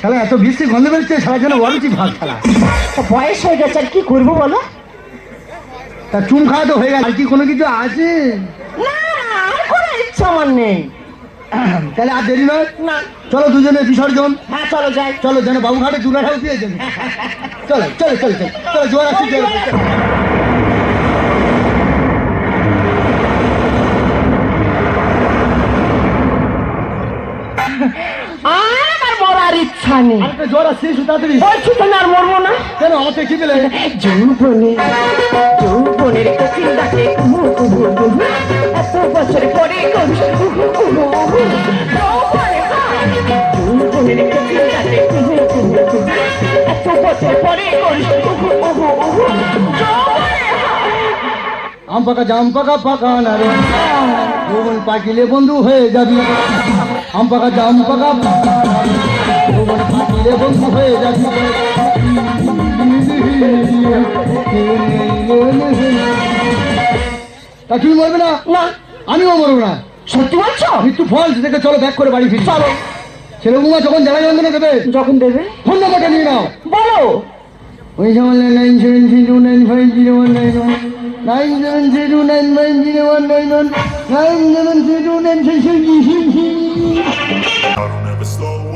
শালা এত বৃষ্টি গন্ধ বেরোচ্ছে সারা জন্য অরুচি খেলা তা বয়স হয়ে গেছে আর কি করব বলো? তা চুম খাওয়া তো হয়ে গেছে আর কি কোনো কিছু আছে? না আর কোনো ইচ্ছা আমার নেই। তাহলে আর দেরি নয়? না। চলো দুজনে বিসর্জন। হ্যাঁ চলো যাই। চলো যেন বাবুঘাটে চুলাটাও পেয়েছেন চলো চলো চলো চলো চলো জোয়ার আসছে। আসছে তাড়াতাড়ি বলছি তো আর মরবো না। কেন আমার তো কি পেলে যৌবনে যৌবনের ডাকে এত বছর পরে যৌবনের ডাকে এত বছর আম পাকা জাম পাকা পাকা না রে। পাকিলে বন্ধু হয়ে যাবি। আম পাকা জাম পাকা। হয়ে তা তুমি মরবে না না আমিও মরবো না সত্যি বলছো মৃত্যু ফল থেকে চলো ব্যাক করে বাড়ি ফিরি চলো ছেলে বৌমা যখন জ্বালা যন্ত্রণা দেবে যখন দেবে ফোন নাম্বারটা নিয়ে নাও বলো ওই যেমন nine seven three two nine five zero one nine one nine seven three two nine five zero one nine one nine seven three two nine I don't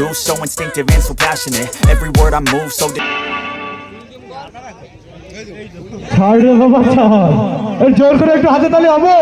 do so instinctive and so passionate Every word I move so ছাড় রে বাবা ছাড় জোর করে একটু হাতে তালি হবে